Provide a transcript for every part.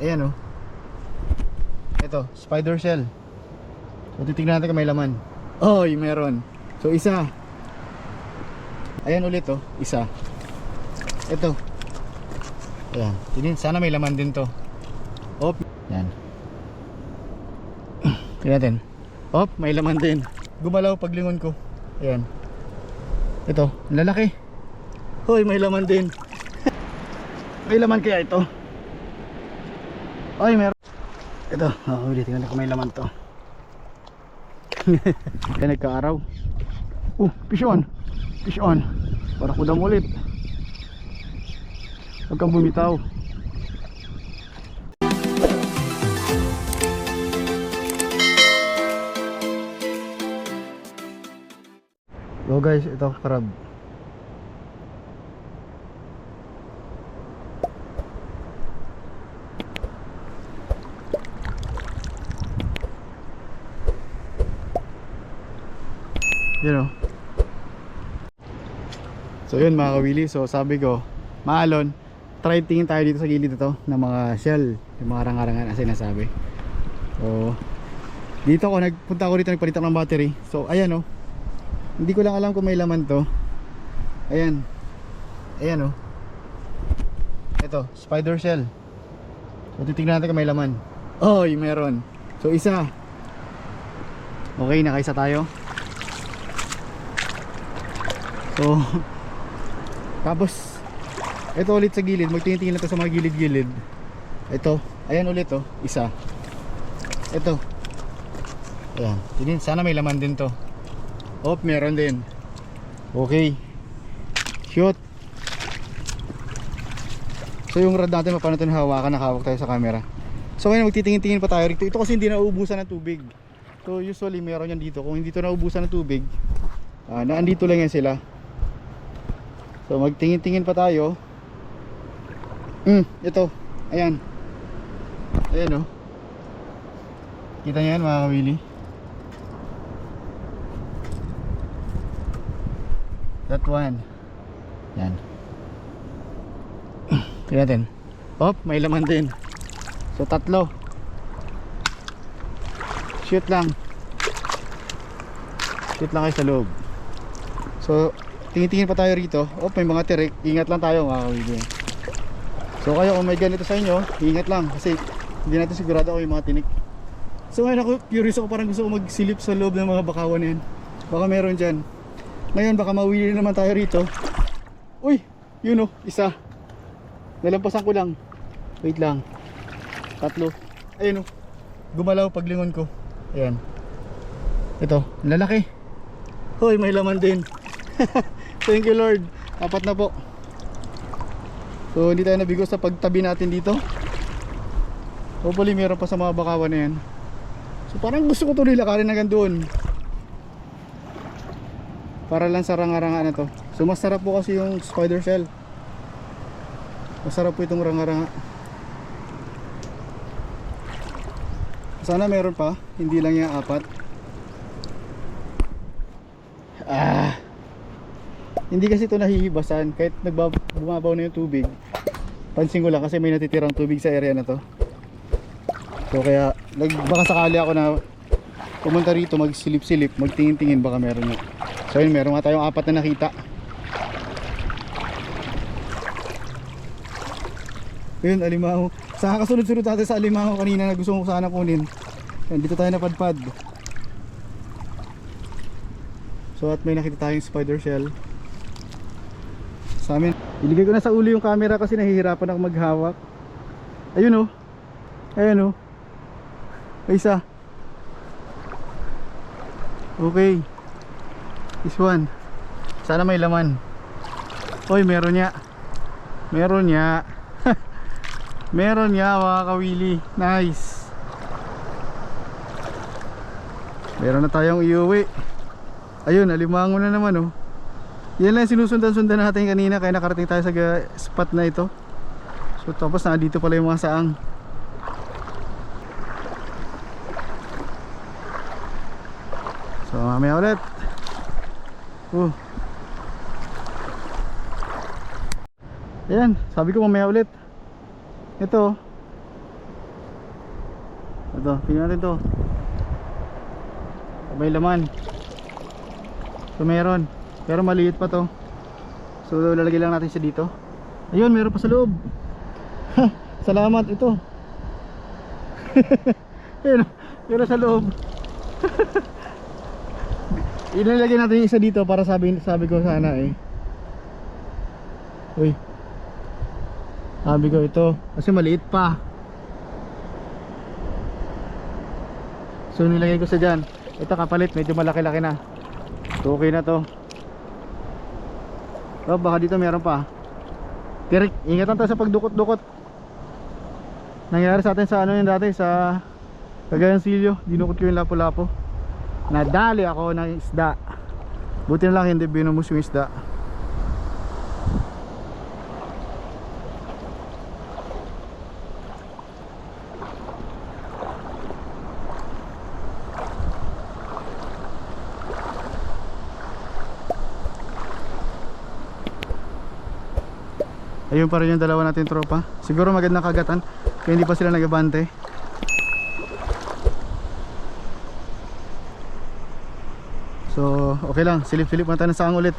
Ayan oh. Ito, spider shell. So titignan natin kung may laman. Oy, meron. So isa. Ayan ulit oh, isa. Ito. Ayan. Tingin, sana may laman din to. Op. Yan. Tingnan natin. Op, may laman din. Gumalaw paglingon ko. Ayan. Ito, lalaki. Hoy, may laman din. may laman kaya ito? Ay, meron. Ito, oh, ulit. Tingnan ko may laman to. Kaya nagka-araw. Oh, fish on. Fish on. Para kudam ulit. Huwag kang bumitaw. Go guys, ito karab. Yun o. So yun mga kawili, so sabi ko, maalon, try tingin tayo dito sa gilid ito ng mga shell, yung mga rangarangan na sinasabi. So, dito ako, nagpunta ako dito, nagpalit ako ng battery. So, ayan o. Hindi ko lang alam kung may laman to. Ayan. Ayan o. Ito, spider shell. So, titignan natin kung may laman. Oy, meron. So, isa. Okay, nakaisa tayo. So, tapos, ito ulit sa gilid. Magtingin-tingin na to sa mga gilid-gilid. Ito, ayan ulit oh, isa. Ito. Ayan, tingin, sana may laman din to. Oh, meron din. Okay. Shoot. So yung rod natin, paano ito hawakan, nakahawak tayo sa camera. So ngayon magtitingin-tingin pa tayo rito. Ito kasi hindi nauubusan ng tubig. So usually meron yan dito. Kung hindi ito nauubusan ng tubig, ah, naandito lang yan sila. So magtingin-tingin pa tayo. Hmm, ito. Ayan. Ayan oh. Kita niyo yan mga kawili? That one. Yan. Tingnan natin. Hop, may laman din. So tatlo. Shoot lang. Shoot lang kayo sa loob. So, tingin-tingin pa tayo rito. Oh, may mga tirik. Ingat lang tayo mga kawili. So kayo kung may ganito sa inyo, ingat lang kasi hindi natin sigurado kung may mga tinik. So ngayon ako, curious ako parang gusto ko magsilip sa loob ng mga bakawan yan. Baka meron dyan. Ngayon baka mawili naman tayo rito. Uy, yun oh, isa. Nalampasan ko lang. Wait lang. Tatlo. Ayun oh. Gumalaw paglingon ko. Ayan. Ito, lalaki. Hoy, may laman din. Thank you Lord. Apat na po. So hindi tayo nabigo sa pagtabi natin dito. Hopefully meron pa sa mga bakawan na yan. So parang gusto ko tuloy lakarin hanggang doon. Para lang sa ranga-ranga na to. So masarap po kasi yung spider shell. Masarap po itong ranga-ranga. Sana meron pa, hindi lang yung apat. Ah. Hindi kasi ito nahihibasan kahit nagbab bumabaw na yung tubig. Pansin ko lang kasi may natitirang tubig sa area na to. So kaya nag baka sakali ako na pumunta rito magsilip-silip, magtingin-tingin baka meron nga. So yun, meron nga tayong apat na nakita. Yun, alimango. Sa kasunod-sunod natin sa alimango kanina na gusto ko sana kunin. Yan, dito tayo napadpad. So at may nakita tayong spider shell. Sa amin, iligay ko na sa ulo yung camera kasi nahihirapan ako maghawak. Ayun oh. Ayun oh. Isa. Okay. This one. Sana may laman. Hoy, meron niya. Meron niya. meron niya mga kawili. Nice. Meron na tayong iuwi. Ayun, alimango na naman oh. Yan lang sinusundan-sundan natin kanina kaya nakarating tayo sa spot na ito. So tapos na dito pala yung mga saang. So mamaya ulit. Uh. Ayan, sabi ko mamaya ulit. Ito. Ito, tingnan natin to. May laman. So meron. Pero maliit pa to. So lalagay lang natin siya dito. Ayun, meron pa sa loob. Salamat ito. Ayun, meron sa loob. Ilalagay natin yung isa dito para sabi sabi ko sana eh. Uy. Sabi ko ito kasi maliit pa. So nilagay ko sa dyan. Ito kapalit, medyo malaki-laki na. So, okay na to. Oh, baka dito meron pa. Tirik, ingatan tayo sa pagdukot-dukot. Nangyari sa atin sa ano yun dati sa Cagayan Silio, dinukot ko yung lapo-lapo. Nadali ako ng isda. Buti na lang hindi binumus yung isda. Ayun pa rin yung dalawa natin tropa. Siguro magandang kagatan. Kaya hindi pa sila nagabante. So, okay lang. Silip-silip muna tayo ng saang ulit.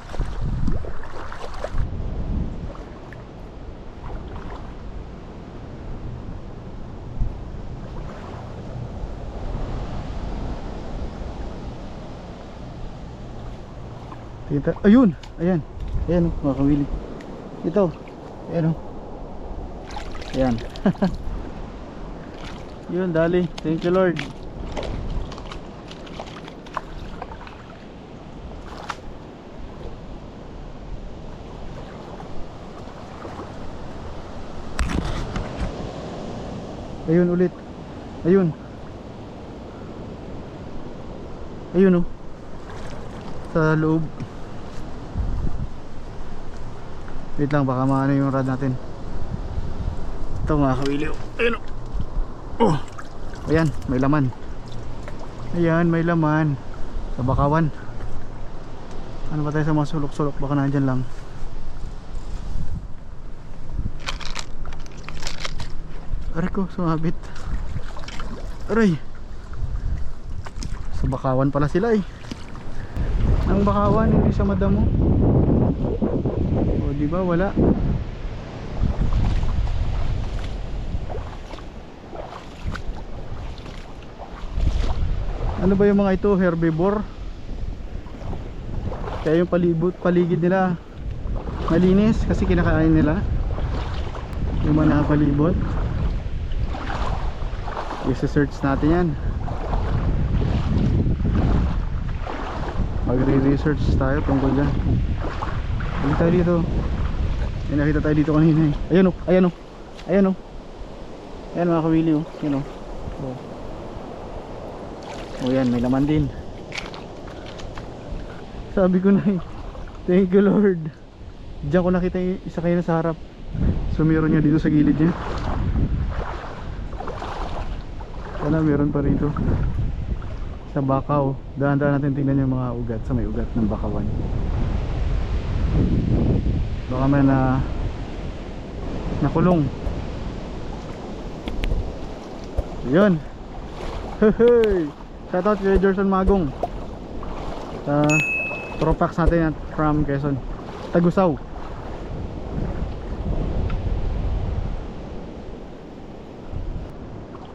Tita, ayun, ayan. Ayan, oh, mga kawili. Ito. Ayan, oh. Ayan. Yun, dali. Thank you, Lord. Ayun ulit. Ayun. Ayun oh. Sa loob. Wait lang baka maano yung rod natin. Ito mga kawili. oh. Ayun oh. Oh. Ayan, may laman. Ayan, may laman. Sa bakawan. Ano ba tayo sa mga sulok-sulok? Baka nandyan lang. Aray ko, sumabit. Aray. Sa bakawan pala sila eh. Ang bakawan, hindi sa madamo. O, di ba? Wala. Ano ba yung mga ito? Herbivore? Kaya yung palibot, paligid nila malinis kasi kinakain nila yung mga nakapalibot i-search natin yan magre-research tayo tungkol dyan Balik tayo dito. May nakita tayo dito kanina eh. Ayun o, ayan o ayan o ayan mga kawili o yun o o o yan may laman din. Sabi ko na eh. Thank you lord. Diyan ko nakita yung isa kayo sa harap. So meron niya dito sa gilid niya. Sana meron pa rito. Sa bakaw. Dahan-dahan natin tingnan yung mga ugat sa may ugat ng bakawan baka may na nakulong yun hey shout out kay Gerson Magong sa Tropax natin at from Quezon Tagusaw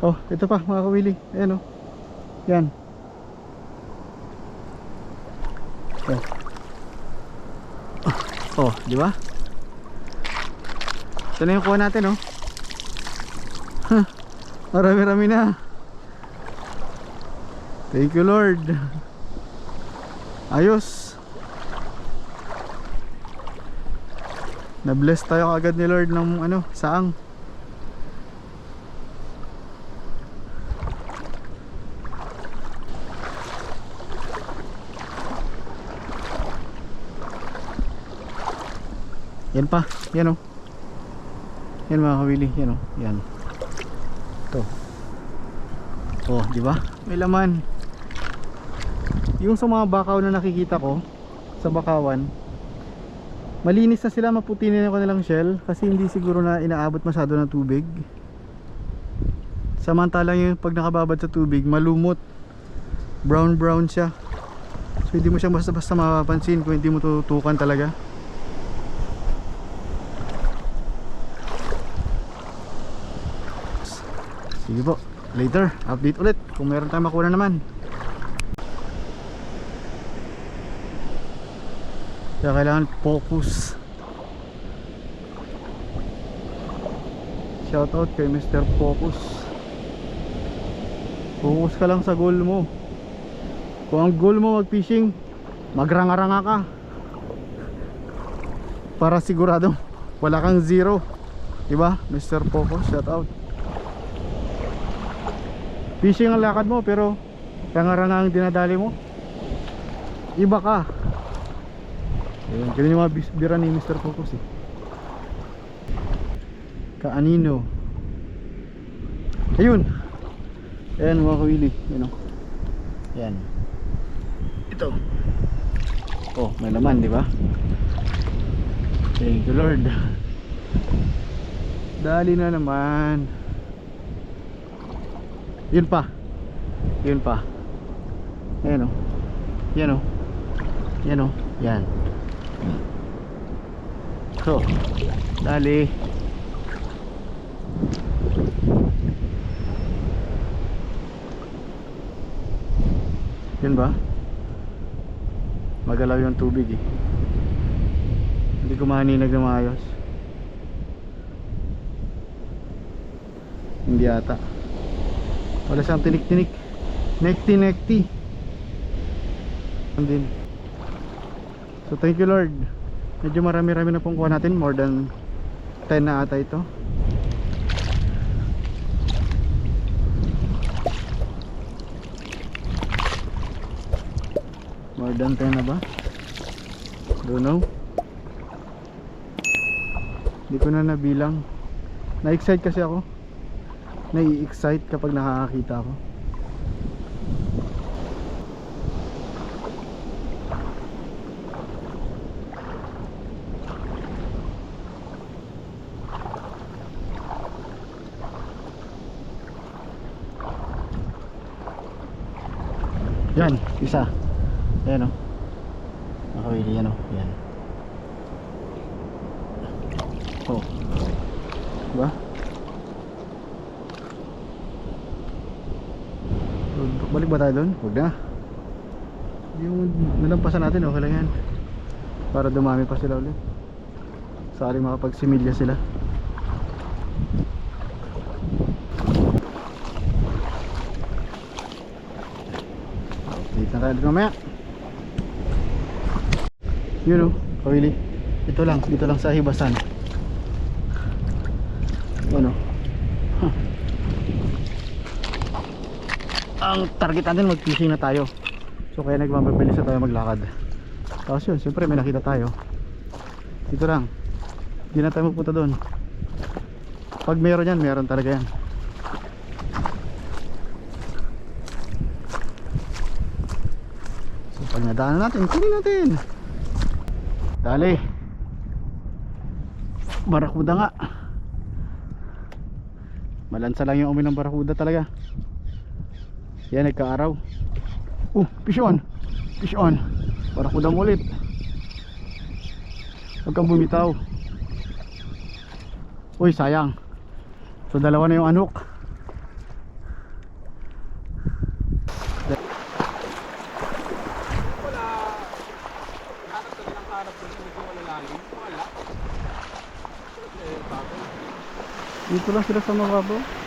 Oh, ito pa mga kawili. Ayan oh. Yan. Oh. Oh, di ba? Ito na yung kuha natin oh. Huh, Marami-rami na. Thank you Lord. Ayos. Na-bless tayo agad ni Lord ng ano, saang. Yan pa, yan oh. Yan mga kawili, yan oh. Yan. Ito. Oh, di ba? May laman. Yung sa mga bakaw na nakikita ko sa bakawan, malinis na sila, maputi na yung kanilang shell kasi hindi siguro na inaabot masyado ng tubig. Samantalang yung pag nakababad sa tubig, malumot. Brown brown siya. So hindi mo siya basta basta mapapansin kung hindi mo tutukan talaga. Sige po. Later, update ulit kung meron tayong makuha naman. Kaya kailangan focus. Shoutout kay Mr. Focus. Focus ka lang sa goal mo. Kung ang goal mo mag-fishing, magranga-ranga ka. Para sigurado wala kang zero. Diba? Mr. Focus, shoutout. Fishing ang lakad mo pero ranga-ranga ang dinadali mo. Iba ka. Ayun, ganun yung mga bira ni Mr. Focus eh. Kaanino. Ayun. Ayan mga kawili. Ayan o. Ayan. Ito. Oh, may laman, di ba? Thank you Lord. Dali na naman. Yun pa. Yun pa. Ayan o. Yan o. Yan o. Yan. So, dali. Yun ba? Magalaw yung tubig eh. Hindi ko mahaninag na maayos. Hindi ata. Wala siyang tinik-tinik. Nekti-nekti. Din. So thank you Lord. Medyo marami-rami na pong kuha natin. More than 10 na ata ito. More than 10 na ba? Don't know. Hindi ko na nabilang. Na-excite kasi ako. Nai-excite kapag nakakakita ako. Yan, isa. Ayan o. Nakawili yan o. Yan. Oh. Diba? Balik ba tayo doon? Huwag na. Yung nalampasan natin okay lang yan. Para dumami pa sila ulit. Sakaling makapagsimilya sila. Dito na tayo ulit mamaya. Yun o, kawili. Ito lang, dito lang sa hibasan. Ano? Huh. Ang target natin mag-fishing na tayo. So kaya nagmamabilis na tayo maglakad. Tapos yun, siyempre may nakita tayo. Dito lang. Hindi na tayo magpunta doon. Pag meron yan, meron talaga yan. So pag nadaanan natin, kunin natin. Dali. Barakuda nga. Malansa lang yung umi ng barakuda talaga. Yan nagkaaraw. Oh, fish on. Fish on. Barakuda mo ulit. Huwag kang bumitaw. Uy, sayang. So dalawa na yung anok. Dito lang sila sa mababaw.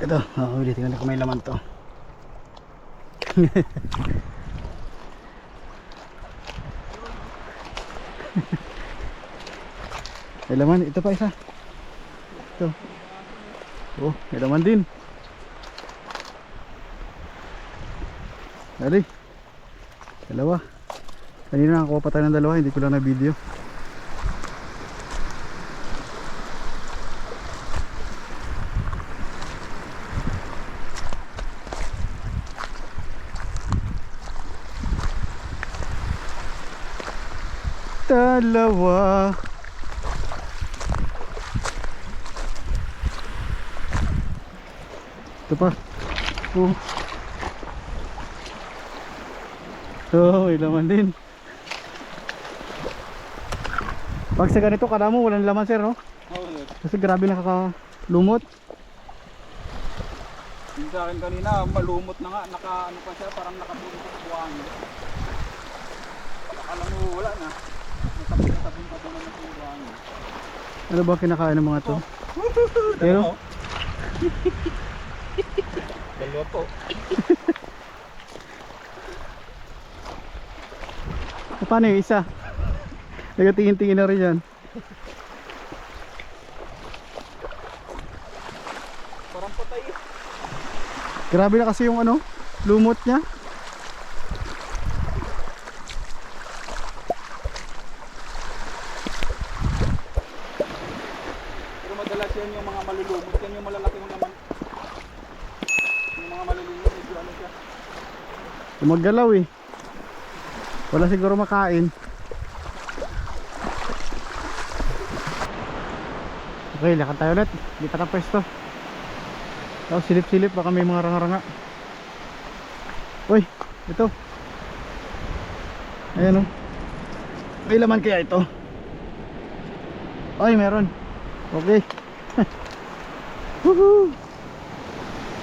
Ito, nakakuli. Tingnan ko may laman to. may laman. Ito pa isa. Ito. Oh, may laman din. Dali. Dalawa. Kanina nakakuha pa tayo ng dalawa, hindi ko lang na video. dalawa. Ito pa. Oh. so may laman din. Pag sa ganito kada mo walang laman sir no? kasi grabe nakakalumot. Yung sa akin kanina malumot na nga. Naka ano pa siya parang nakatulog sa buwan. Alam mo wala na. Ano ba kinakain ng mga to? Pero, Dalawa po. paano yung isa? Nagatingin-tingin na rin yan. Parang patay. Grabe na kasi yung ano, lumot niya. Pero madalas yan yung mga malulumot. Yan yung malalaki yung naman. Yung mga malulumot, medyo ano siya. Gumagalaw eh. Wala siguro makain. Okay, lakad tayo ulit. Lipat ang pwesto. Tapos silip-silip baka may mga ranga-ranga. Uy, ito. Ayan o. May laman kaya ito? Ay, meron. Okay. Woohoo!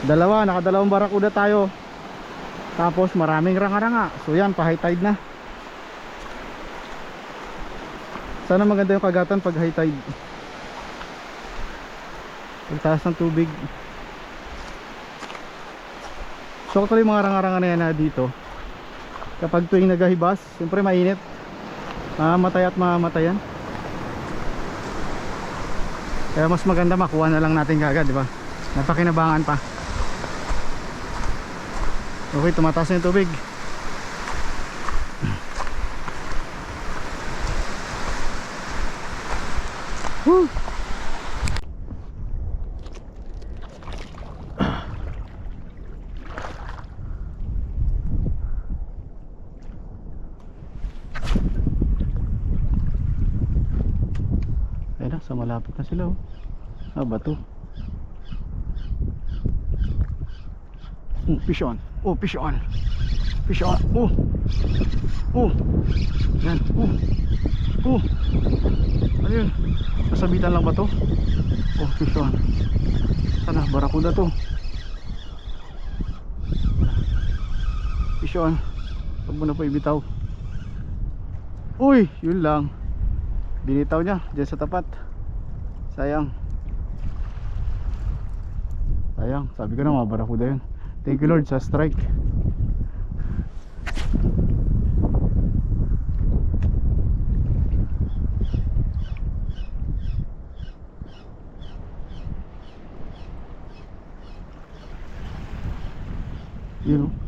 Dalawa, nakadalawang barakuda tayo. Tapos maraming ranga-ranga. So yan, pa high tide na. Sana maganda yung kagatan pag high tide. Pagtaas ng tubig. So actually mga ranga-ranga na yan na dito. Kapag tuwing nagahibas, siyempre mainit. Mamamatay at mamamatay yan. Kaya mas maganda makuha na lang natin kagad, di ba? Napakinabangan pa. Okay, tumataas na yung tubig. Woo! Ayun sa malapit na sila oh. Ah, bato. Oh, fish on. Oh, fish on. Fish on. Oh. Oh. Yan. Oh. Oh. Ano yun? Nasabitan lang ba to? Oh, fish on. Sana, barakuda to. Fish on. Huwag mo na po ibitaw. Uy, yun lang. Binitaw niya dyan sa tapat. Sayang. Sayang, sabi ko na mga barakuda yun. Thank you Lord sa strike. Yun o.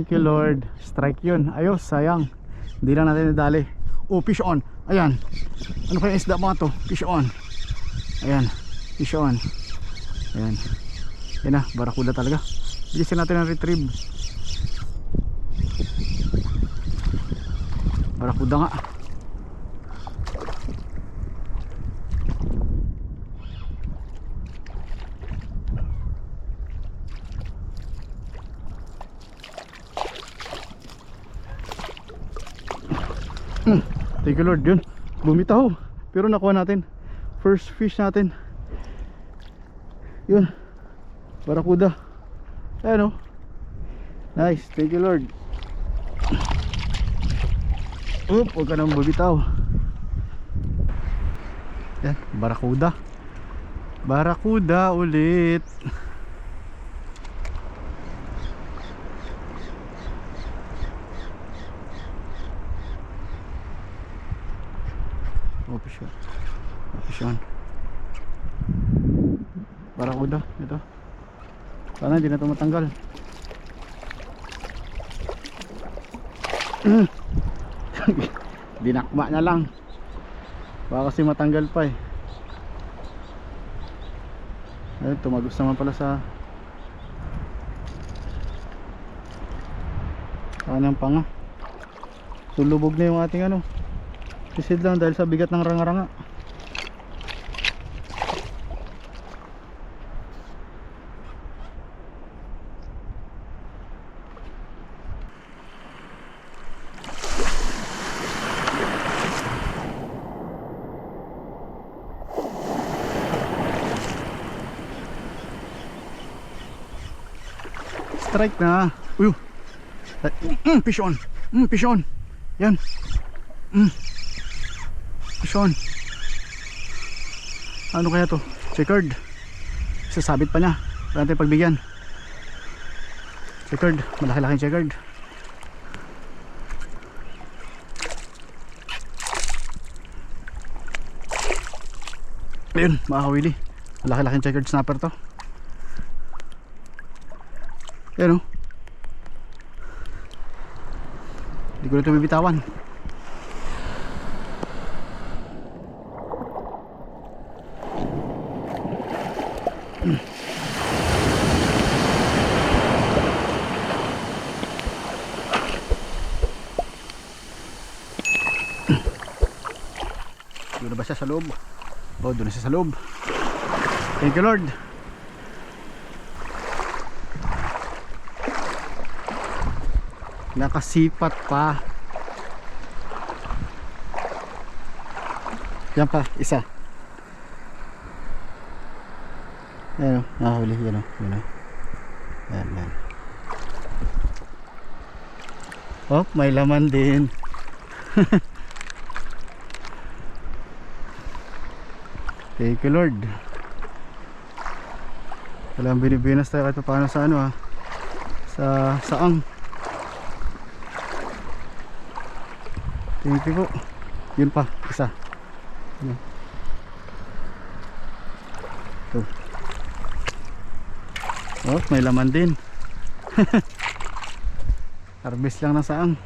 Thank you Lord. Strike yun. Ayos, sayang. Hindi lang natin nadali. Oh, fish on. Ayan. Ano kaya isda mga to? Fish on. Ayan. Fish on. Ayan. Yan na, barakuda talaga. Bilisin natin ang retrieve. Barakuda nga. Thank you Lord. Yun Bumitaw. Pero nakuha natin. First fish natin. Yun Barakuda Ayan o Nice. Thank you Lord. Oop Huwag ka nang bumitaw. Yan Barakuda Barakuda ulit Oh, fish on. Oh, fish on. Barakuda, ito. Sana hindi na ito matanggal. Dinakma na lang. Baka kasi matanggal pa eh. Ayun, tumagos naman pala sa kanang panga. So lubog na yung ating ano. Sisid lang dahil sa bigat ng rangaranga. Strike na. Uy. Mm, pishon. Mm, pishon. Yan. Mm. Pishon. Ano kaya to? Checkered. Sasabit pa niya. Wala tayong pagbigyan. Checkered. Malaki-laking checkered. Ayun, mga kawili. Malaki-laking checkered snapper to. Yan o. Hindi ko na ito bibitawan. Doon na ba siya sa loob? Oh, doon siya sa loob. Thank you Lord. Nakasipat pa. Yan pa, isa. Ayan o, nakahuli. Yan o, yan o. Yan, yan. Oh, may laman din. Thank you Lord. Walang binibinas tayo kahit paano sa ano ha. Sa saang. Thank you po. Yun pa, isa. Ano? Ito. Oh, may laman din. Harvest lang na saang.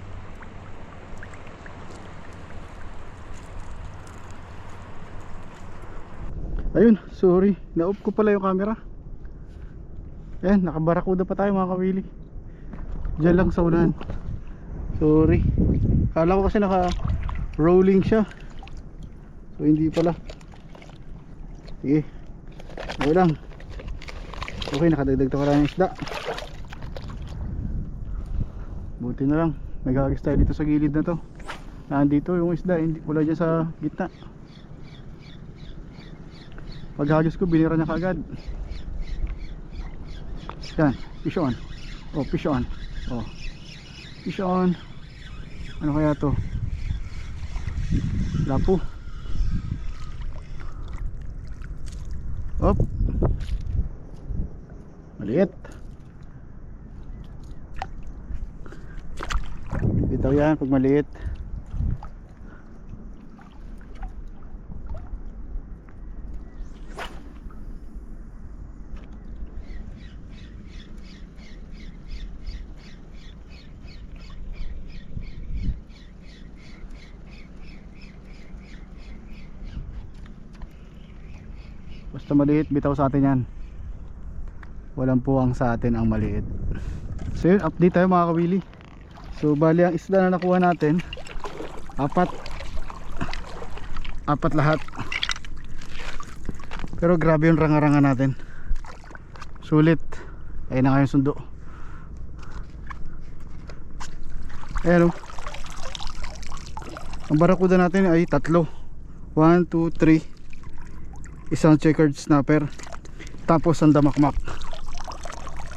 Ayun, sorry. Na-off ko pala yung camera. Ayan, nakabarakuda pa tayo mga kawili. Diyan lang sa unahan. Sorry. Kala ko kasi naka rolling siya. So hindi pala. Sige. Okay lang. Okay, nakadagdag to karami isda. Buti na lang. Nagagis tayo dito sa gilid na to. Nandito yung isda, hindi wala dyan sa gitna. Paghagis ko, binira niya kaagad. Yan, fish on. Oh, fish on. Oh. Fish on. Ano kaya to? Lapo. Op. Maliit. Bitaw yan pag maliit. Basta maliit, bitaw sa atin yan. Walang puwang sa atin ang maliit. So yun, update tayo mga kawili. So bali ang isda na nakuha natin, apat. Apat lahat. Pero grabe yung rangaranga natin. Sulit. Ayun na nga yung sundo. Ayan o. Ang barakuda natin ay tatlo. 1, 2, 3 isang checkered snapper tapos ang damakmak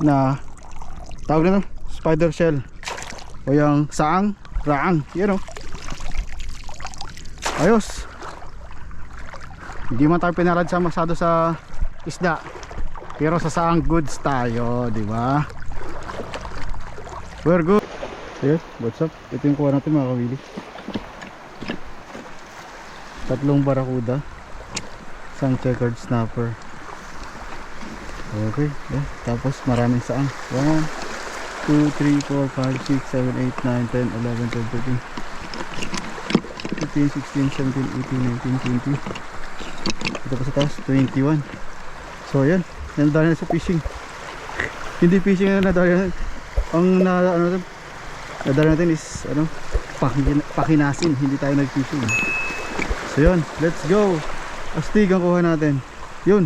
na tawag na no? spider shell. O yung saang raang yun o ayos. Hindi man tayo pinalad sa masado sa isda pero sa saang goods tayo di ba? We're good. Yes what's up? Ito yung kuha natin mga kawili. Tatlong barakuda isang checkered snapper. Okay eh, tapos maraming saang 1 2, 3, 4, 5, 6, 7, 8, 9, 10, 11, 12, 13 15, 16, 17, 18, 19, 20 ito pa sa taas 21 so yan. Nadali na sa fishing. Hindi fishing na nadali na ang na ano nadali natin is ano? Pakin, pakinasin. Hindi tayo nag fishing so yun let's go astig kuha natin. Yun